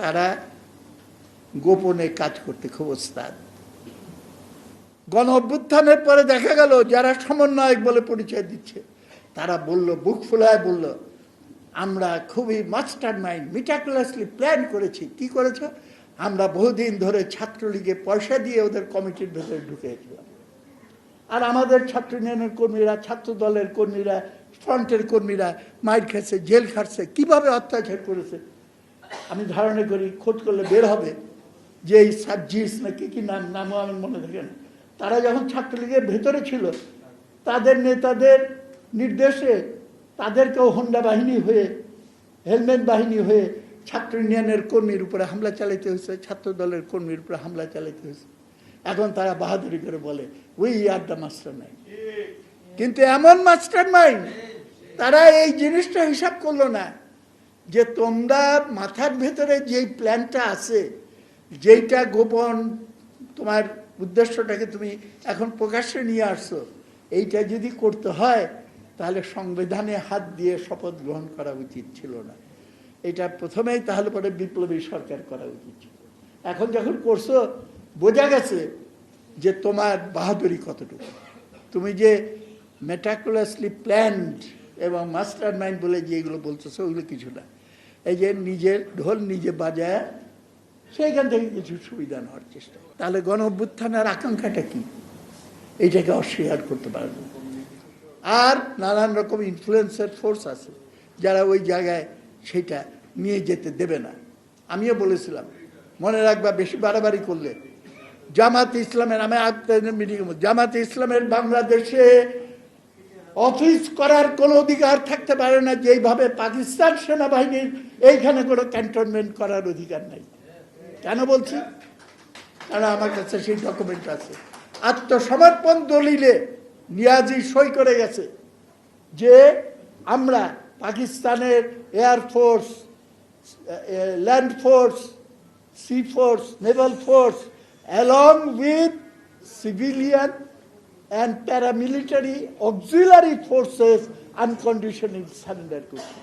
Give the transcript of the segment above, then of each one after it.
তারা গোপনে কাজ করতে খুব ওস্তাদ গণ অভ্যুত্থানের পরে দেখা গেল, যারা সমন্বয়ক বলে পরিচয় দিচ্ছে, তারা বলল, বুক ফুলায় বলল, আমরা খুবই মাস্টার মাইন্ড মিটাকুলাসলি প্ল্যান করেছি। কি করেছ? আমরা বহুদিন ধরে ছাত্রলীগে পয়সা দিয়ে ওদের কমিটির ভেতরে ঢুকেছিলাম আর আমাদের ছাত্র ইউনিয়নের কর্মীরা ছাত্র দলের কর্মীরা, ফ্রন্টের কর্মীরা, মাইর খাচ্ছে, জেল খাটছে, কীভাবে অত্যাচার করেছে? আমি ধারণা করি খোঁজ করলে বের হবে যে এই সাবজিস না কি কি নাম নামও আমার মনে থাকে না। তারা যখন ছাত্রলীগের ভেতরে ছিল তাদের নেতাদের নির্দেশে তাদেরকেও হোন্ডা বাহিনী হয়ে হেলমেট বাহিনী হয়ে ছাত্র ইউনিয়নের কর্মীর উপরে হামলা চালাইতে হয়েছে ছাত্র দলের কর্মীর উপরে হামলা চালাইতে হয়েছে। এখন তারা বাহাদুরি করে বলে we are the master mind কিন্তু এমন মাস্টার মাইন্ড তারা এই জিনিসটা হিসাব করল না। যে তোমরা মাথার ভেতরে যেই প্ল্যানটা আছে, যেইটা গোপন তোমার উদ্দেশ্যটাকে তুমি এখন প্রকাশ্যে নিয়ে আসছো, এইটা যদি করতে হয়, তাহলে সংবিধানে হাত দিয়ে শপথ গ্রহণ করা উচিত ছিল না। এটা প্রথমেই তাহলে পরে বিপ্লবী সরকার করা উচিত ছিল। এখন যখন করছ, বোঝা গেছে যে তোমার বাহাদুরি কতটুকু। তুমি যে মেটাকুলাসলি প্ল্যান্ড এবং মাস্টার মাইন্ড বলে যে এগুলো বলতেছো, ওগুলো কিছু না। এই যে নিজের ঢোল নিজে বাজায়, সেইখান থেকে কিছু সুবিধা নেওয়ার চেষ্টা তাহলে গণ অভ্যুত্থানের আকাঙ্ক্ষাটা কি? এইটাকে অস্বীকার করতে পারবে। আর নানান রকম ইনফ্লুয়েন্সের ফোর্স আছে, যারা ওই জায়গায় সেটা নিয়ে যেতে দেবে না। আমিও বলেছিলাম, মনে রাখবা, বেশি বাড়াবাড়ি করলে। জামাত ইসলামের, আমি আপনাদের মিটিং জামাত ইসলামের বাংলাদেশে অফিস করার কোনো অধিকার থাকতে পারে না, যেইভাবে পাকিস্তান সেনাবাহিনীর এইখানে কোনো ক্যান্টনমেন্ট করার অধিকার নাই। কেন বলছি? তারা আমার কাছে সেই ডকুমেন্ট আছে। আত্মসমর্পণ দলিলে নিয়াজি সই করে গেছে যে আমরা পাকিস্তানের air force land force sea force naval force along with civilian and paramilitary auxiliary forces unconditionally surrender করছে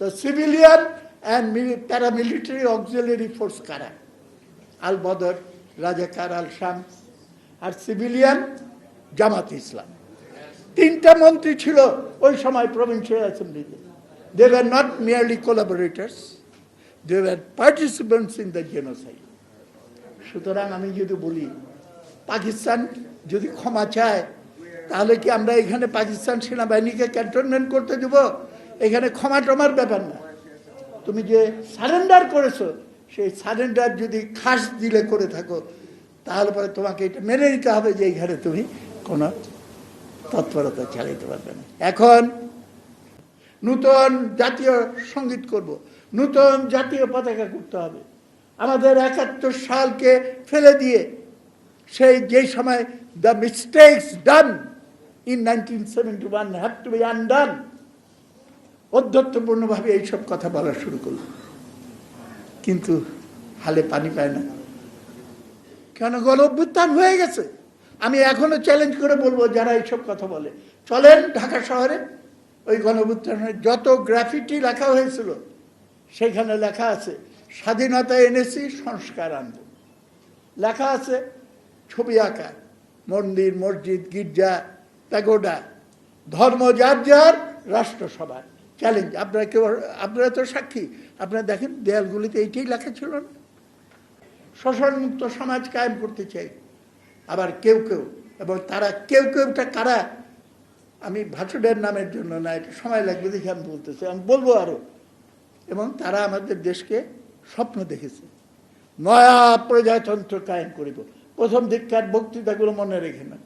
তো civilian and paramilitary auxiliary force কারা আল বদর রাজাকার আল শামস আর সিভিলিয়ান জামাত ইসলাম তিনটা মন্ত্রী ছিল ওই সময় provincial অ্যাসেম্বলিতে they were not merely collaborators they were participants in the genocide সুতরাং আমি যদি বলি, পাকিস্তান যদি ক্ষমা চায়, তাহলে কি আমরা এখানে পাকিস্তান সেনাবাহিনীকে ক্যান্টনমেন্ট করতে দেব? এখানে ক্ষমা টমার ব্যাপার না। তুমি যে সারেন্ডার করেছ, সেই সারেন্ডার যদি খাস দিলে করে থাকো, তাহলে পরে তোমাকে এটা মেনে নিতে হবে যে এইখানে তুমি কোনো তৎপরতা চালাইতে পারবে না। এখন নূতন জাতীয় সংগীত করব। নূতন জাতীয় পতাকা করতে হবে। আমাদের একাত্তর সালকে ফেলে দিয়ে সেই যে সময় done in nineteen seventy one have to be undone অধ্যত্বপূর্ণভাবে এইসব কথা বলা শুরু করল। কিন্তু হালে পানি পায় না। কেন গণ অভ্যুত্থান হয়ে গেছে? আমি এখনও চ্যালেঞ্জ করে বলব, যারা এইসব কথা বলে। চলেন ঢাকা শহরে, ওই গণ অভ্যুত্থানের যত গ্রাফিটি লেখা হয়েছিল, সেখানে লেখা আছে, স্বাধীনতা এনেছি, সংস্কার আনব। লেখা আছে, ছবি আঁকা। মন্দির, মসজিদ, গির্জা, প্যাগোডা, ধর্ম যার যার রাষ্ট্রসভা চ্যালেঞ্জ আপনারা কেউ, আপনারা তো সাক্ষী। আপনারা দেখেন, দেয়ালগুলিতে এইটাই লেখা ছিল না। শোষণমুক্ত সমাজ কায়েম করতে চাই। আবার কেউ কেউ, এবং তারা কেউ কেউটা কারা? আমি ভাষণের নামের জন্য না, এটা সময় লাগবে দেখে আমি বলতেছি। আমি বলব আরও। এবং তারা আমাদের দেশকে স্বপ্ন দেখেছে। নয়া প্রজাতন্ত্র কায়েম করিব। প্রথম দিককার বক্তৃতাগুলো মনে রেখে না